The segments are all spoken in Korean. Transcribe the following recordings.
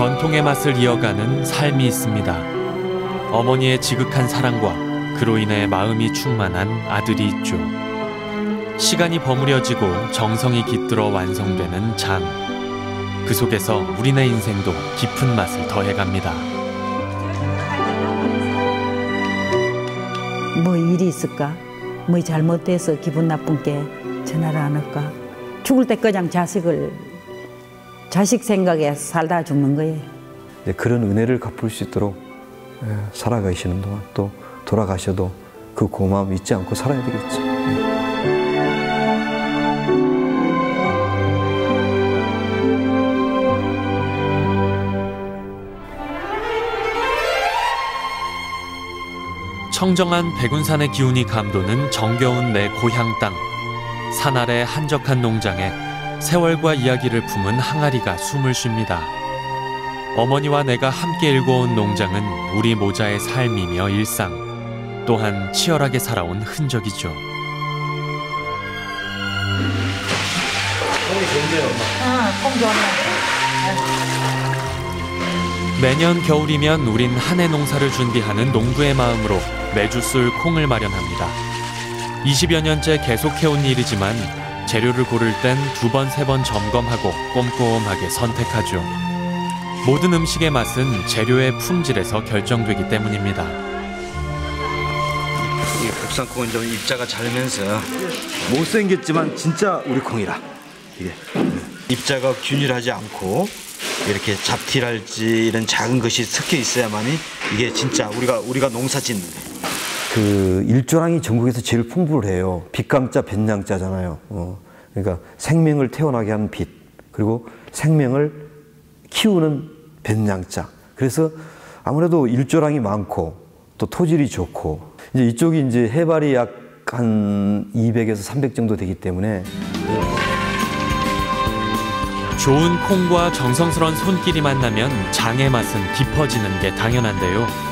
전통의 맛을 이어가는 삶이 있습니다. 어머니의 지극한 사랑과 그로 인해 마음이 충만한 아들이 있죠. 시간이 버무려지고 정성이 깃들어 완성되는 장. 그 속에서 우리네 인생도 깊은 맛을 더해갑니다. 뭐 일이 있을까? 뭐 잘못돼서 기분 나쁜 게 전화를 안 할까? 죽을 때 그냥 자식을 자식 생각에 살다 죽는 거예요. 이제 그런 은혜를 갚을 수 있도록 예, 살아가시는 동안 또 돌아가셔도 그 고마움 잊지 않고 살아야 되겠죠. 청정한 백운산의 기운이 감도는 정겨운 내 고향 땅. 산 아래 한적한 농장에 세월과 이야기를 품은 항아리가 숨을 쉽니다. 어머니와 내가 함께 일궈온 농장은 우리 모자의 삶이며 일상, 또한 치열하게 살아온 흔적이죠. 매년 겨울이면 우린 한해 농사를 준비하는 농부의 마음으로 매주 쓸 콩을 마련합니다. 20여 년째 계속해온 일이지만 재료를 고를 땐 두 번, 세 번 점검하고 꼼꼼하게 선택하죠. 모든 음식의 맛은 재료의 품질에서 결정되기 때문입니다. 이 국산 콩은 좀 입자가 잘면서 못생겼지만 진짜 우리 콩이라. 이게 입자가 균일하지 않고 이렇게 잡티랄지 이런 작은 것이 섞여 있어야만이 이게 진짜 우리가 우리가 농사 짓는 그 일조량이 전국에서 제일 풍부해요. 빛감자, 뱃양자잖아요. 어, 그러니까 생명을 태어나게 하는 빛 그리고 생명을 키우는 뱃양자. 그래서 아무래도 일조량이 많고 또 토질이 좋고 이제 이쪽이 이제 해발이 약 한 200에서 300 정도 되기 때문에 좋은 콩과 정성스런 손길이 만나면 장의 맛은 깊어지는 게 당연한데요.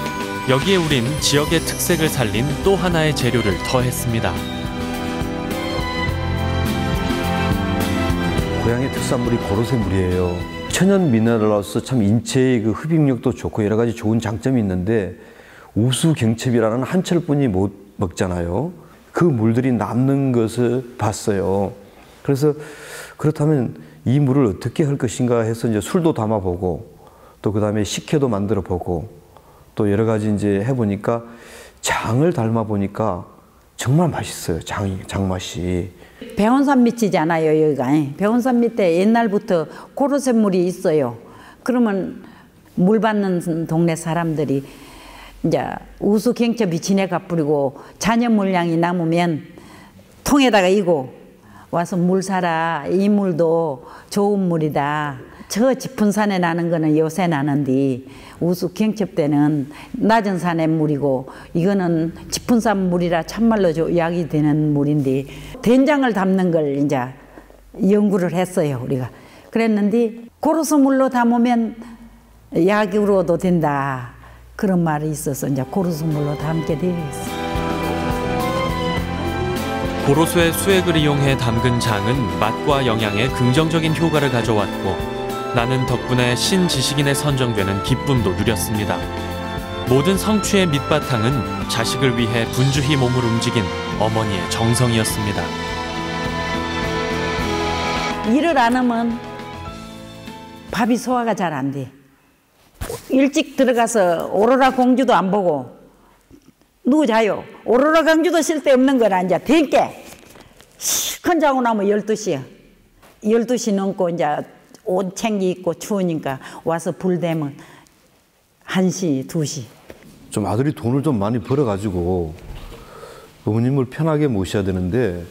여기에 우린 지역의 특색을 살린 또 하나의 재료를 더했습니다. 고향의 특산물이 고로쇠물이에요. 천연 미네랄로서 참 인체의 그 흡입력도 좋고 여러 가지 좋은 장점이 있는데 우수 경첩이라는 한철뿐이 못 먹잖아요. 그 물들이 남는 것을 봤어요. 그래서 그렇다면 이 물을 어떻게 할 것인가 해서 이제 술도 담아보고 또 그 다음에 식혜도 만들어 보고 또 여러 가지 이제 해보니까 장을 닮아 보니까 정말 맛있어요. 장이 장맛이. 배원산 밑이잖아요, 여기가. 배원산 밑에 옛날부터 고로쇠물이 있어요. 그러면 물 받는 동네 사람들이 이제 우수 경첩이 지내가 뿌리고 잔여 물량이 남으면 통에다가 이고 와서 물 사라. 이 물도 좋은 물이다. 저 짚은 산에 나는 거는 요새 나는데 우수 경첩 때는 낮은 산의 물이고 이거는 짚은 산 물이라 참말로 약이 되는 물인데 된장을 담는 걸 이제 연구를 했어요 우리가 그랬는데 고로스 물로 담으면 약으로도 된다 그런 말이 있어서 이제 고로스 물로 담게 되어 있어요. 고로쇠의 수액을 이용해 담근 장은 맛과 영양에 긍정적인 효과를 가져왔고 나는 덕분에 신지식인에 선정되는 기쁨도 누렸습니다. 모든 성취의 밑바탕은 자식을 위해 분주히 몸을 움직인 어머니의 정성이었습니다. 일을 안 하면 밥이 소화가 잘 안 돼. 일찍 들어가서 오로라 공주도 안 보고 누구 자요? 오로라 공주도 쓸데없는 거라 이제 된게 실컷 자고 나면 12시야. 12시 넘고 이제 옷 챙기 입고 추우니까 와서 불 대면 1시, 2시. 좀 아들이 돈을 좀 많이 벌어가지고 어머님을 편하게 모셔야 되는데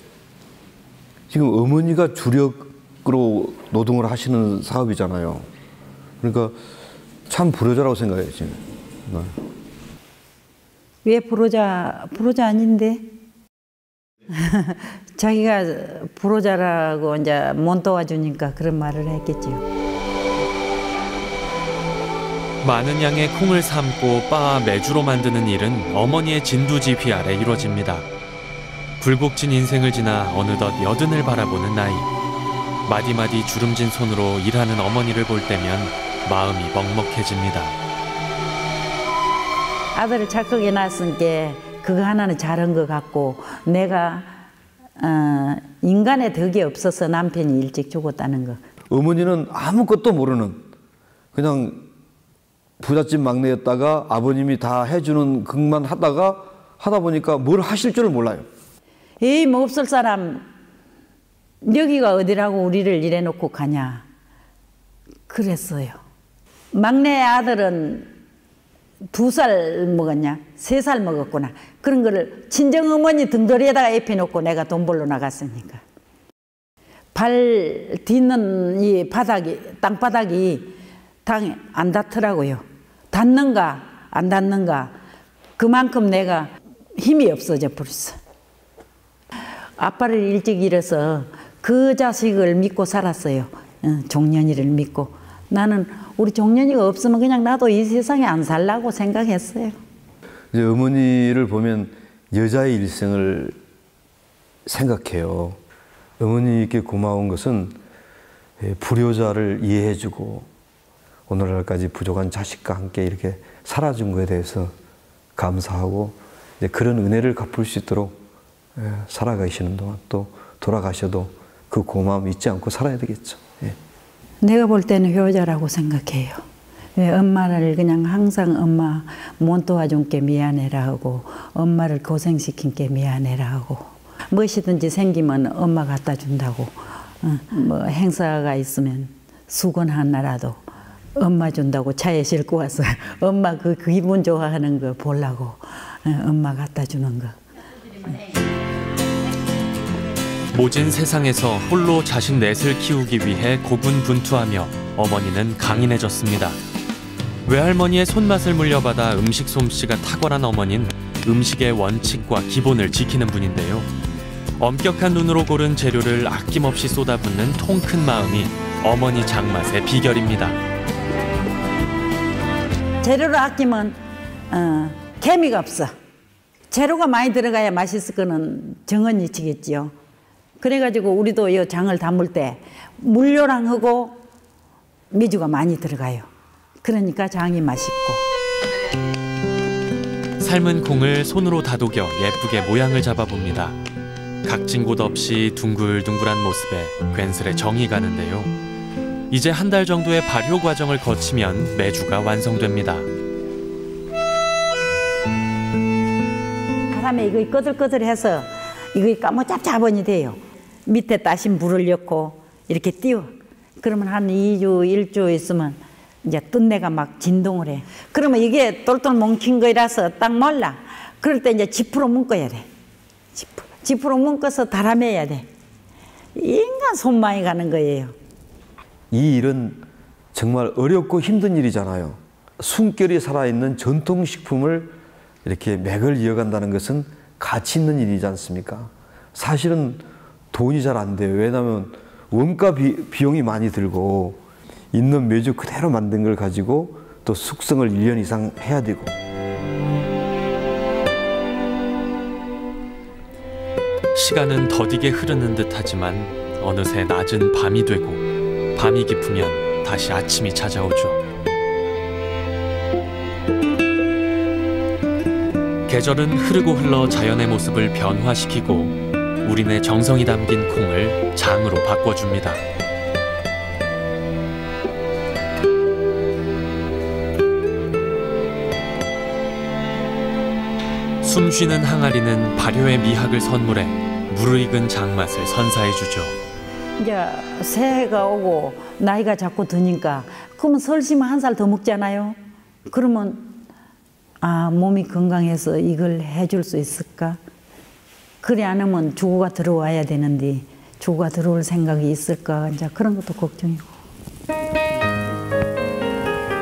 지금 어머니가 주력으로 노동을 하시는 사업이잖아요. 그러니까 참 불효자라고 생각해요, 지금. 네. 왜 불효자, 불효자 아닌데? 자기가 불효자라고 이제 못 도와주니까 그런 말을 했겠지요. 많은 양의 콩을 삶고 빻아 매주로 만드는 일은 어머니의 진두지휘 아래 이루어집니다. 굴곡진 인생을 지나 어느덧 여든을 바라보는 나이. 마디마디 주름진 손으로 일하는 어머니를 볼 때면 마음이 먹먹해집니다. 아들을 착하게 낳았으니까 그거 하나는 잘한 것 같고 내가 어, 인간의 덕이 없어서 남편이 일찍 죽었다는 거. 어머니는 아무것도 모르는 그냥 부잣집 막내였다가 아버님이 다 해주는 극만 하다가 하다 보니까 뭘 하실 줄을 몰라요. 에이 뭐 없을 사람 여기가 어디라고 우리를 이래놓고 가냐 그랬어요. 막내 아들은 두 살 먹었냐 세 살 먹었구나 그런 거를 친정 어머니 등도리에다가 입혀놓고 내가 돈 벌러 나갔으니까 발 딛는 이 바닥이 땅바닥이 당에 안 닿더라고요. 닿는가 안 닿는가 그만큼 내가 힘이 없어져 버렸어. 아빠를 일찍 잃어서 그 자식을 믿고 살았어요. 어, 종년이를 믿고 나는 우리 종년이가 없으면 그냥 나도 이 세상에 안 살라고 생각했어요. 이제 어머니를 보면 여자의 일생을 생각해요. 어머니께 고마운 것은 예, 불효자를 이해해주고 오늘날까지 부족한 자식과 함께 이렇게 살아준 것에 대해서 감사하고 그런 은혜를 갚을 수 있도록 예, 살아가시는 동안 또 돌아가셔도 그 고마움 잊지 않고 살아야 되겠죠. 예. 내가 볼 때는 효자라고 생각해요. 왜 엄마를 그냥 항상 엄마 못 도와준 게 미안해라 하고 엄마를 고생시킨 게 미안해라 하고 무엇이든지 생기면 엄마 갖다 준다고 어, 뭐 행사가 있으면 수건 하나라도 엄마 준다고 차에 싣고 와서 엄마 그, 그 기분 좋아하는 거 보려고 어, 엄마 갖다 주는 거. 모진 세상에서 홀로 자신 넷을 키우기 위해 고군분투하며 어머니는 강인해졌습니다. 외할머니의 손맛을 물려받아 음식 솜씨가 탁월한 어머니는 음식의 원칙과 기본을 지키는 분인데요. 엄격한 눈으로 고른 재료를 아낌없이 쏟아붓는 통 큰 마음이 어머니 장맛의 비결입니다. 재료를 아끼면 어, 개미가 없어. 재료가 많이 들어가야 맛있을 거는 정언이 치겠지요. 그래가지고 우리도 이 장을 담을 때 물요랑 하고 미주가 많이 들어가요. 그러니까 장이 맛있고. 삶은 콩을 손으로 다독여 예쁘게 모양을 잡아봅니다. 각진 곳 없이 둥글둥글한 모습에 괜스레 정이 가는데요. 이제 한 달 정도의 발효 과정을 거치면 메주가 완성됩니다. 바람에 이거 꺼들꺼들해서 이거 까무잡잡하니 돼요. 밑에 따신 물을 넣고 이렇게 띄워. 그러면 한 2주, 1주 있으면 이제 뜬내가 막 진동을 해. 그러면 이게 똘똘 뭉친 거라서 딱 몰라. 그럴 때 이제 지프로 묶어야 돼. 지프로 묶어서 달아매야 돼. 인간 손 많이 가는 거예요. 이 일은 정말 어렵고 힘든 일이잖아요. 숨결이 살아있는 전통식품을 이렇게 맥을 이어간다는 것은 가치 있는 일이지 않습니까? 사실은 돈이 잘 안 돼요. 왜냐하면 원가 비, 비용이 많이 들고 있는 메주 그대로 만든 걸 가지고 또 숙성을 1년 이상 해야 되고 시간은 더디게 흐르는 듯 하지만 어느새 낮은 밤이 되고 밤이 깊으면 다시 아침이 찾아오죠. 계절은 흐르고 흘러 자연의 모습을 변화시키고 우리네 정성이 담긴 콩을 장으로 바꿔줍니다. 숨쉬는 항아리는 발효의 미학을 선물해 무르익은 장맛을 선사해주죠. 이제 새해가 오고 나이가 자꾸 드니까 그러면 설시면 한 살 더 먹잖아요. 그러면 아 몸이 건강해서 이걸 해줄 수 있을까? 그래 안 하면 주고가 들어와야 되는데 주고가 들어올 생각이 있을까? 이제 그런 것도 걱정이고.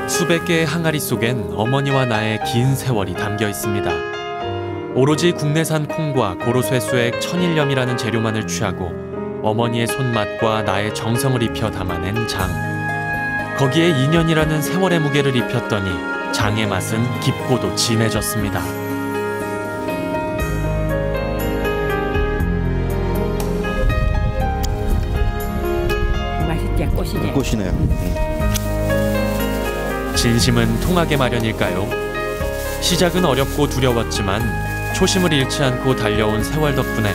수백 개의 항아리 속엔 어머니와 나의 긴 세월이 담겨 있습니다. 오로지 국내산 콩과 고로쇠수액 천일염이라는 재료만을 취하고 어머니의 손맛과 나의 정성을 입혀 담아낸 장. 거기에 2년이라는 세월의 무게를 입혔더니 장의 맛은 깊고도 진해졌습니다. 꼬시게. 꽃이네요. 진심은 통하게 마련일까요? 시작은 어렵고 두려웠지만 초심을 잃지 않고 달려온 세월 덕분에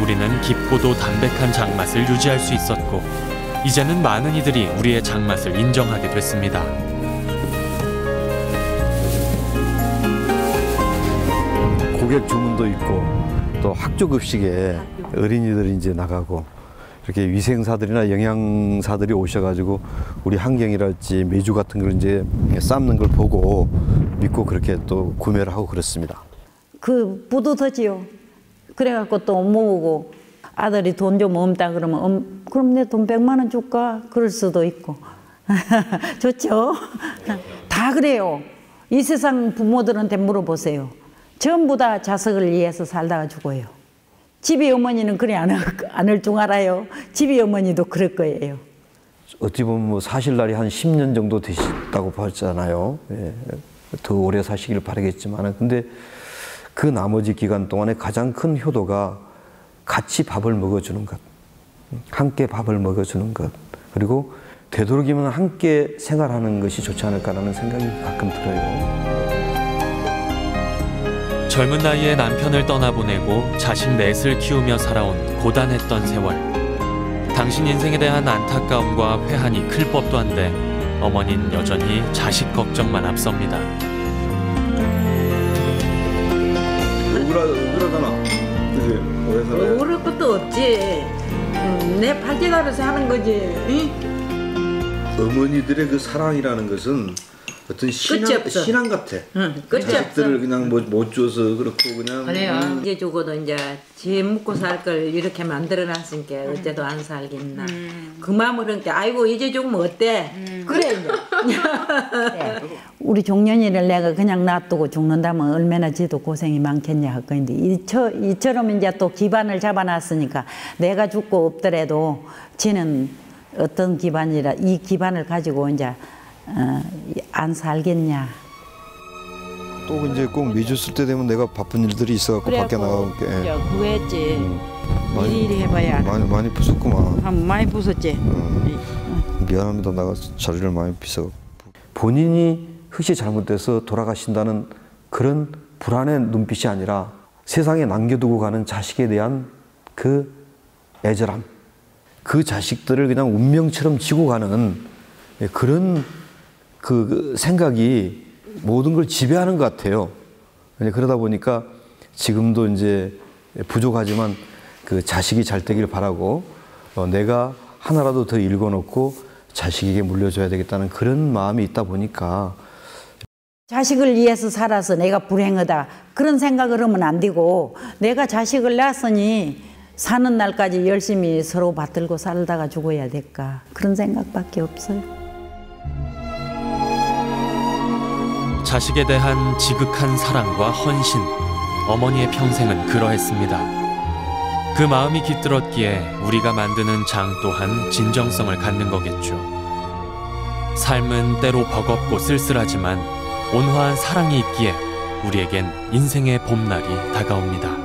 우리는 깊고도 담백한 장맛을 유지할 수 있었고 이제는 많은 이들이 우리의 장맛을 인정하게 됐습니다. 고객 주문도 있고 또 학교 급식에 어린이들이 이제 나가고 이렇게 위생사들이나 영양사들이 오셔가지고 우리 환경이랄지 메주 같은 걸 이제 삶는 걸 보고 믿고 그렇게 또 구매를 하고 그렇습니다. 그 뿌듯하지요. 그래갖고 또 모으고 아들이 돈 좀 없다 그러면 음, 그럼 내돈 100만 원 줄까? 그럴 수도 있고. 좋죠? 다 그래요. 이 세상 부모들한테 물어보세요. 전부 다 자석을 위해서 살다가 죽어요. 집이 어머니는 그래 안, 안할 줄 알아요. 집이 어머니도 그럴 거예요. 어찌 보면 뭐 사실 날이 한 10년 정도 되셨다고 봤잖아요. 예, 더 오래 사시길 바라겠지만 근데 그 나머지 기간 동안에 가장 큰 효도가 같이 밥을 먹어주는 것, 함께 밥을 먹어주는 것, 그리고 되도록이면 함께 생활하는 것이 좋지 않을까라는 생각이 가끔 들어요. 젊은 나이에 남편을 떠나보내고 자식 넷을 키우며 살아온 고단했던 세월. 당신 인생에 대한 안타까움과 회한이 클 법도 한데 어머닌 여전히 자식 걱정만 앞섭니다. 억울하, 억울하잖아. 그지? 오래 살아야 모를 것도 없지. 음, 내 팔찌 가로서 하는 거지. 어머니들의 그 사랑이라는 것은 어떤 없어. 신앙 같아. 응, 끝이 자식들을 그냥 뭐, 못 줘서 그렇고 그냥 그래요. 이제 죽어도 이제 지 먹고 살 걸 이렇게 만들어 놨으니까 어째도 안 살겠나. 그 마음을 하니까 아이고 이제 죽으면 어때? 그래 이제. 우리 종년이를 내가 그냥 놔두고 죽는다면 얼마나 지도 고생이 많겠냐 할 건데 이처, 이처럼 이제 또 기반을 잡아놨으니까 내가 죽고 없더라도 지는 어떤 기반이라 이 기반을 가지고 이제 어, 안 살겠냐. 또 이제 꼭 미주 쓸 때 되면 내가 바쁜 일들이 있어갖고 밖에 나가게 예. 구했지. 많이- 일일이 해봐야. 많이 많이 부쉈구만. 한 많이 부쉈지. 미안합니다. 내가 자리를 많이 비서. 본인이 흙이 잘못돼서 돌아가신다는 그런 불안의 눈빛이 아니라 세상에 남겨두고 가는 자식에 대한 그 애절함, 그 자식들을 그냥 운명처럼 지고 가는 그런 그 생각이 모든 걸 지배하는 것 같아요. 그러다 보니까 지금도 이제 부족하지만 그 자식이 잘 되길 바라고 어, 내가 하나라도 더 읽어놓고 자식에게 물려줘야 되겠다는 그런 마음이 있다 보니까 자식을 위해서 살아서 내가 불행하다 그런 생각을 하면 안 되고 내가 자식을 낳았으니 사는 날까지 열심히 서로 받들고 살다가 죽어야 될까 그런 생각밖에 없어요. 자식에 대한 지극한 사랑과 헌신, 어머니의 평생은 그러했습니다. 그 마음이 깃들었기에 우리가 만드는 장 또한 진정성을 갖는 거겠죠. 삶은 때로 버겁고 쓸쓸하지만 온화한 사랑이 있기에 우리에겐 인생의 봄날이 다가옵니다.